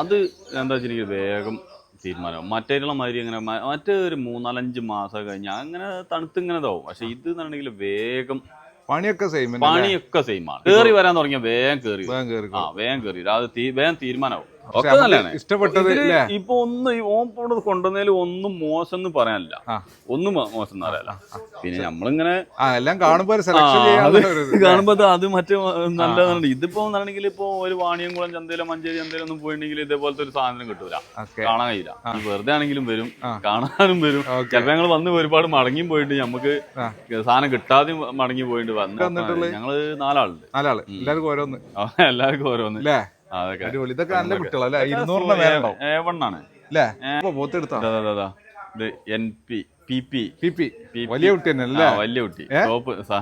അത് എന്താ വെച്ചിട്ടുണ്ടെങ്കിൽ വേഗം തീരുമാനം മറ്റേലുള്ള മാതിരി അങ്ങനെ മറ്റേ ഒരു മൂന്നാലഞ്ച് മാസം കഴിഞ്ഞാൽ അങ്ങനെ തണുത്ത് ഇങ്ങനെ ഇതാവും. പക്ഷെ ഇത് എന്നുണ്ടെങ്കിൽ വേഗം പണിയൊക്കെ സെയിം പണിയൊക്കെ സെയിം ആണ്. കേറി വരാൻ തുടങ്ങിയ വേഗം കേറി വേഗം കേറി ആ വേഗം കേറി. അത് വേഗം തീരുമാനമാവും. ഒക്കെ നല്ലതാണ്. ഇഷ്ടപ്പെട്ടത് ഇപ്പൊ ഒന്ന് ഈ ഓം പോണത് കൊണ്ടുവന്നതിൽ ഒന്നും മോശം എന്ന് പറയാനില്ല. ഒന്നും മോശം എന്ന് പറയാനില്ല. പിന്നെ നമ്മളിങ്ങനെ എല്ലാം കാണുമ്പോ അത്. കാണുമ്പോ മറ്റേ നല്ലതാണ് ഇതിപ്പോ എന്നാണെങ്കിൽ ഇപ്പൊ ഒരു വാണിയംകുളം ചന്തയിലോ മഞ്ചേരി ചന്തയിലോ ഒന്നും പോയിട്ടുണ്ടെങ്കിൽ ഇതേപോലത്തെ ഒരു സാധനം കിട്ടൂല. കാണാൻ കഴിയില്ല. ഈ വെറുതെ ആണെങ്കിലും വരും. കാണാനും വരും. ചിലപ്പോ ഞങ്ങൾ വന്ന് ഒരുപാട് മടങ്ങി പോയിട്ട് നമുക്ക് സാധനം കിട്ടാതെ മടങ്ങി പോയിട്ട് വന്ന്? ഞങ്ങൾ നാലാളുണ്ട്. നാലാൾ. എല്ലാവർക്കും ഓരോന്ന്. എല്ലാവർക്കും ഓരോന്ന്. അല്ലേ അടിപൊളി. ഇതൊക്കെ നല്ല കുട്ടികളല്ലേ ഇരുന്നൂറിന്റെ മേലെ ഉണ്ടാവും. ഏവണ്ണാണ് അല്ലേ? അപ്പൊ പോത്തെടുത്താ ഇത് എൻ പി. വലിയ കുട്ടി തന്നെ വലിയ കുട്ടി? ടോപ്പ് അത്.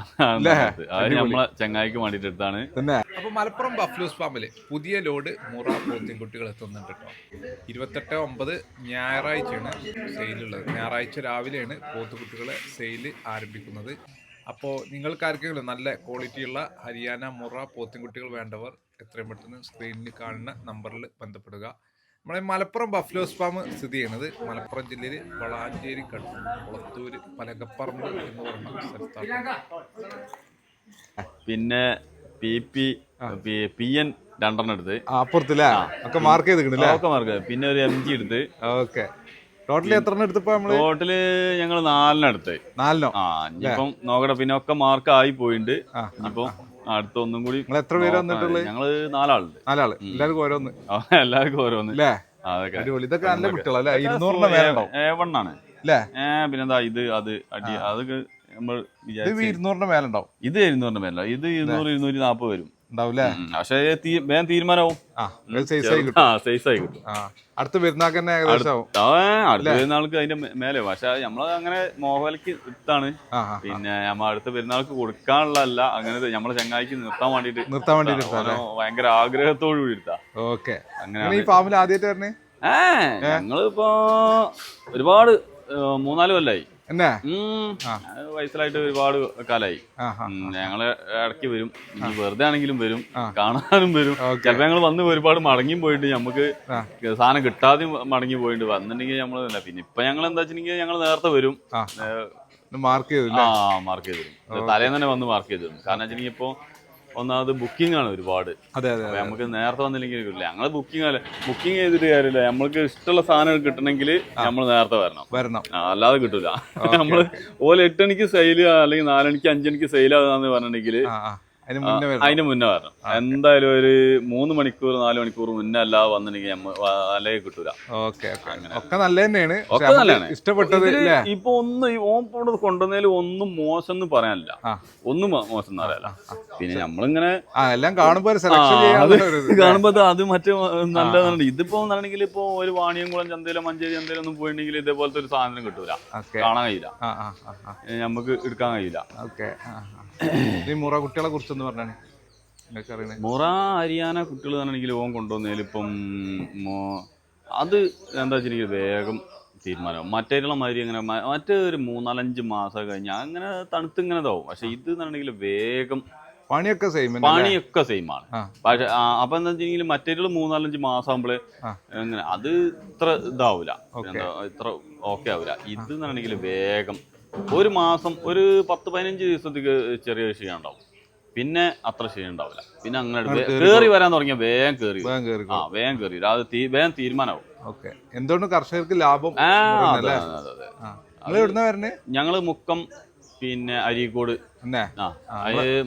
നമ്മളെ ചങ്ങായിക്ക് വേണ്ടിട്ട് എടുത്താണ്. അപ്പൊ അപ്പോൾ മലപ്പുറം ബഫ്ലൂസ് ഫാമിൽ പുതിയ ലോഡ് മുറ പോത്തിൻകുട്ടികൾ എത്തുന്നുണ്ട് കേട്ടോ ഇരുപത്തെട്ട് ഒമ്പത് ഞായറാഴ്ചയാണ് സെയിലുള്ളത് ഞായറാഴ്ച രാവിലെയാണ് പോത്തുകുട്ടികളെ സെയിൽ ആരംഭിക്കുന്നത്. അപ്പോൾ നിങ്ങൾക്ക് ആർക്കെങ്കിലും നല്ല ക്വാളിറ്റിയുള്ള ഹരിയാന മുറ പോത്തിൻകുട്ടികൾ വേണ്ടവർ എത്രയും പെട്ടെന്ന് സ്ക്രീനിൽ കാണുന്ന നമ്പറിൽ ബന്ധപ്പെടുക. നമ്മളെ മലപ്പുറം ബഫ്ലോസ് ഫാം സ്ഥിതി ചെയ്യുന്നത് മലപ്പുറം ജില്ലയിൽ വളാഞ്ചേരി കട്ട് കുളത്തൂർ പലകപ്പറമ്പ് എന്ന് പറയുന്ന സ്ഥലത്താണ്. പിന്നെ പി പി പി- എൻ രണ്ടെണ്ണം എടുത്ത്. അപ്പുറത്തില്ലേ ഒക്കെ മാർക്ക് മാർക്ക് പിന്നെ ഒരു എം ജി എടുത്ത്. ഓക്കെ. ടോട്ടലി എത്ര എടുത്തപ്പോ നമ്മൾ? ടോട്ടൽ ഞങ്ങൾ നാലിനടുത്ത് നാലിനോ? ആ ഇനിയിപ്പം നോക്കട്ടെ പിന്നെ ഒക്കെ മാർക്ക് ആയി പോയിണ്ട് ഇപ്പൊ അടുത്ത ഒന്നും കൂടി നിങ്ങൾ എത്ര പേര് വന്നിട്ടുള്ളത് ഞങ്ങൾ നാലാളുണ്ട്. നാലാൾ. എല്ലാവർക്കും ഓരോന്ന്. എല്ലാവർക്കും ഓരോന്ന്. അല്ലേ ആ, അടിപൊളി. ഇതൊക്കെ നല്ല കുട്ടികളല്ലേ ഇരുന്നൂറിന്റെ അല്ലേ? ഏ പിന്നെന്താ ഇത് അത് അടി അതൊക്കെ നമ്മൾ ഇരുന്നൂറിന്റെ മേലുണ്ടാവും ഇത് ഇരുന്നൂറിന്റെ മേലല്ല ഇത് ഇരുന്നൂറ് ഇരുന്നൂറ്റി നാപ്പത് വരും. പക്ഷേ വേഗം ആ അടുത്ത പെരുന്നാൾക്ക് തന്നെ ഏകദേശം അടുത്ത പെരുന്നാൾക്ക് അതിന്റെ മേലെ. പക്ഷെ നമ്മൾ അങ്ങനെ മോഹൻക്ക് ഇട്ടാണ്. പിന്നെ നമ്മ അടുത്ത പെരുന്നാൾക്ക് കൊടുക്കാനുള്ളതല്ല അങ്ങനെ നമ്മളെ ചങ്ങായിക്ക് നിർത്താൻ വേണ്ടിട്ട് നിർത്താൻ വേണ്ടിട്ട് ഭയങ്കര ആഗ്രഹത്തോട് കൂടി എടുത്താ ഓക്കെ. അങ്ങനെ ഈ ഫാമിൽ ആദ്യമായിട്ട് വരണേ? ഏ ഞങ്ങളിപ്പോ ഒരുപാട് മൂന്നാൽ കൊല്ലായി. എന്നാ. വയസ്സിലായിട്ട് ഒരുപാട് കാലായി. ഞങ്ങൾ ഇടയ്ക്ക് വരും. വെറുതെ ആണെങ്കിലും വരും. കാണാനും വരും. ചിലപ്പോ ഞങ്ങൾ വന്ന് ഒരുപാട് മടങ്ങിയും പോയിട്ട് നമുക്ക്. സാധനം കിട്ടാതെ മടങ്ങി പോയിട്ട് വന്നിട്ടുണ്ടെങ്കിൽ നമ്മൾ പിന്നെ ഇപ്പൊ ഞങ്ങൾ എന്താ വെച്ചിട്ടുണ്ടെങ്കിൽ ഞങ്ങൾ നേരത്തെ വരും. മാർക്ക് ചെയ്തു ആ മാർക്ക് ചെയ്തു തലേന്ന് തന്നെ വന്ന് മാർക്ക് ചെയ്തു കാരണം വെച്ചിട്ടുണ്ടെങ്കിൽ ഇപ്പൊ ഒന്നാമത് ബുക്കിംഗ് ആണ് ഒരുപാട്. അതെ അതെ നമുക്ക് നേരത്തെ വന്നില്ലെങ്കിൽ കിട്ടില്ല ഞങ്ങൾ ബുക്കിംഗ് അല്ല. ബുക്കിംഗ് ചെയ്തിട്ട് കാര്യമില്ല. നമ്മൾക്ക് ഇഷ്ടമുള്ള സാധനം കിട്ടണമെങ്കിൽ നമ്മൾ നേരത്തെ വരണം. വരണം. അല്ലാതെ കിട്ടൂല. നമ്മൾ ഓൽ എട്ടണിക്ക് സെയിൽ അല്ലെങ്കിൽ നാലണിക്ക് അഞ്ചണിക്ക് സെയിൽ ആകാന്ന് പറഞ്ഞിട്ടുണ്ടെങ്കിൽ അതിന് മുന്നേ വരണം. എന്തായാലും ഒരു മൂന്ന് മണിക്കൂർ നാല് മണിക്കൂർ മുന്നേ അല്ല വന്നിട്ടുണ്ടെങ്കിൽ അല്ലെങ്കിൽ കിട്ടൂല. ഒക്കെ നല്ല തന്നെയാണ് ഇഷ്ടപ്പെട്ടത് ഇപ്പൊ ഒന്ന് ഈ ഓം പോണത് കൊണ്ടുവന്നതിൽ ഒന്നും മോശം എന്ന് പറയാനില്ല. ഒന്നും മോശം എന്ന് പറയാനില്ല. പിന്നെ നമ്മളിങ്ങനെ എല്ലാം കാണുമ്പോ അത് കാണുമ്പോ മറ്റേ നല്ലതാണ്. ഇതിപ്പോ എന്നാണെങ്കിൽ ഇപ്പൊ ഒരു വാണിയംകുളം ചന്തയിലോ മഞ്ചേരി ചന്തയിലോ ഒന്നും പോയിട്ടുണ്ടെങ്കിൽ ഇതേപോലത്തെ ഒരു സാധനം കിട്ടൂല. കാണാൻ കഴിയില്ല. നമുക്ക് എടുക്കാൻ കഴിയില്ല. ഓക്കെ. ഈ മുറ കുട്ടികളെ കുറിച്ചൊന്ന് പറഞ്ഞാണ് നിങ്ങൾക്ക് അറിയണേ. മുറ ഹരിയാന കുട്ടികൾ എന്നാണെങ്കിൽ ഓൻ കൊണ്ടുവന്നതിൽ ഇപ്പം മോ- അത് എന്താ വെച്ചിട്ടുണ്ടെങ്കിൽ വേഗം തീരുമാനമാവും. മറ്റേലുള്ള മാതിരി അങ്ങനെ മ- മറ്റേ ഒരു മൂന്നാലഞ്ച് മാസം കഴിഞ്ഞാൽ അങ്ങനെ തണുത്ത് ഇങ്ങനെ ഇതാവും. പക്ഷെ ഇത് എന്നുണ്ടെങ്കിൽ വേഗം പണിയൊക്കെ സെയിം പണിയൊക്കെ സെയിം ആണ്. ആ. പക്ഷെ ആ, അപ്പൊ എന്താ വെച്ചിട്ടുണ്ടെങ്കിൽ മറ്റേലുള്ള മൂന്നാലഞ്ച് മാസം ആകുമ്പോൾ ആ. അങ്ങനെ അത് ഇത്ര ഇതാവൂല. എന്താ ഇത്ര ഓക്കെ ആവൂല. ഇത് എന്നുണ്ടെങ്കിൽ വേഗം ഒരു മാസം ഒരു പത്ത് പതിനഞ്ച് ദിവസത്തേക്ക് ചെറിയ ക്ഷീണം ഉണ്ടാവും. പിന്നെ അത്ര ക്ഷീണം ഉണ്ടാവില്ല. പിന്നെ അങ്ങനെ കയറി വരാൻ തുടങ്ങിയ വേഗം കയറി ആ വേഗം കേറി വരും. അത് തീ- വേഗം തീരുമാനമാവും. ഓക്കെ. എന്തുകൊണ്ട് കർഷകർക്ക് ലാഭം ഞങ്ങൾ മുക്കം പിന്നെ അരീക്കോട്.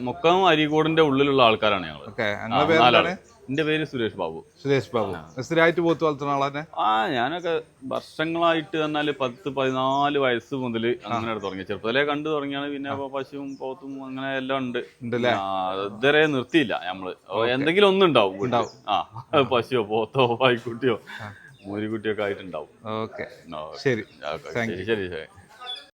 മുക്കം അരീക്കോടിന്റെ ഉള്ളിലുള്ള ആൾക്കാരാണ് ഞങ്ങൾ. എന്റെ പേര് സുരേഷ് ബാബു. സുരേഷ് ബാബു. സ്ഥിരമായിട്ട് പോത്ത് വളർത്തുന്ന ആളെ ആ ഞാനൊക്കെ വർഷങ്ങളായിട്ട് പറഞ്ഞാൽ പത്ത് പതിനാല് വയസ്സ് മുതൽ അങ്ങനെ തുടങ്ങി ചെറുപ്പത്തിലേ കണ്ടു തുടങ്ങിയാണ്. പിന്നെ പശുവും പോത്തും അങ്ങനെ എല്ലാം ഉണ്ട്. ഇതുവരെ നിർത്തിയില്ല നമ്മൾ എന്തെങ്കിലും ഒന്നും ഉണ്ടാവും. ആ പശുവോ പോത്തോ പായ്ക്കുട്ടിയോ മൂരിക്കുട്ടിയോ ഒക്കെ ആയിട്ടുണ്ടാവും. ശരി. ശരി ശരി.